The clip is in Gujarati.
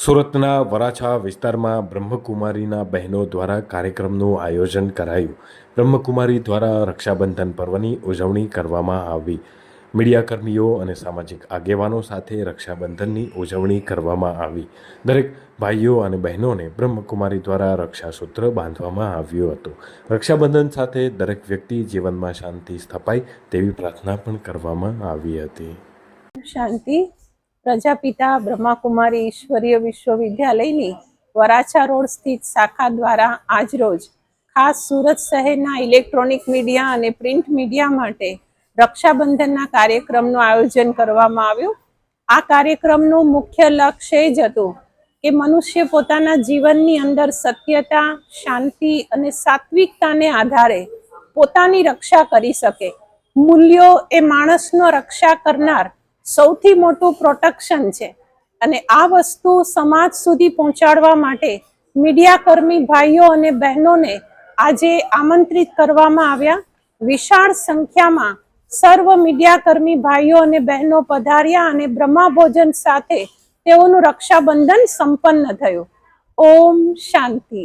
સુરતના વરાછા વિસ્તારમાં બ્રહ્મકુમારીના બહેનો દ્વારા કાર્યક્રમનું આયોજન કરાયું. બ્રહ્મકુમારી દ્વારા રક્ષાબંધન પર્વની ઉજવણી કરવામાં આવી. મીડિયાકર્મીઓ અને સામાજિક આગેવાનો સાથે રક્ષાબંધનની ઉજવણી કરવામાં આવી. દરેક ભાઈઓ અને બહેનોને બ્રહ્મકુમારી દ્વારા રક્ષાસૂત્ર બાંધવામાં આવ્યું હતું. રક્ષાબંધન સાથે દરેક વ્યક્તિ જીવનમાં શાંતિ સ્થપાય તેવી પ્રાર્થના પણ કરવામાં આવી હતી. શાંતિ પ્રજાપિતા બ્રહ્માકુમારી ઈશ્વરીય વિશ્વવિદ્યાલયની વરાછા રોડ સ્થિત શાખા દ્વારા આજરોજ ખાસ સુરત શહેરના ઇલેક્ટ્રોનિક મીડિયા અને પ્રિન્ટ મીડિયા માટે રક્ષાબંધનના કાર્યક્રમનું આયોજન કરવામાં આવ્યું. આ કાર્યક્રમનું મુખ્ય લક્ષ્ય એ જ હતું કે મનુષ્ય પોતાના જીવનની અંદર સત્યતા, શાંતિ અને સાત્વિકતાને આધારે પોતાની રક્ષા કરી શકે. મૂલ્યો એ માણસનો રક્ષા કરનાર સૌથી મોટું પ્રોટેક્શન છે. અને આ વસ્તુ સમાજ સુધી પહોંચાડવા માટે મીડિયાકર્મી ભાઈઓ અને બહેનોને આજે આમંત્રિત કરવામાં આવ્યા. વિશાળ સંખ્યામાં સર્વ મીડિયાકર્મી ભાઈઓ અને બહેનો પધાર્યા અને બ્રહ્મા ભોજન સાથે તેઓનું રક્ષાબંધન સંપન્ન થયું. ઓમ શાંતિ.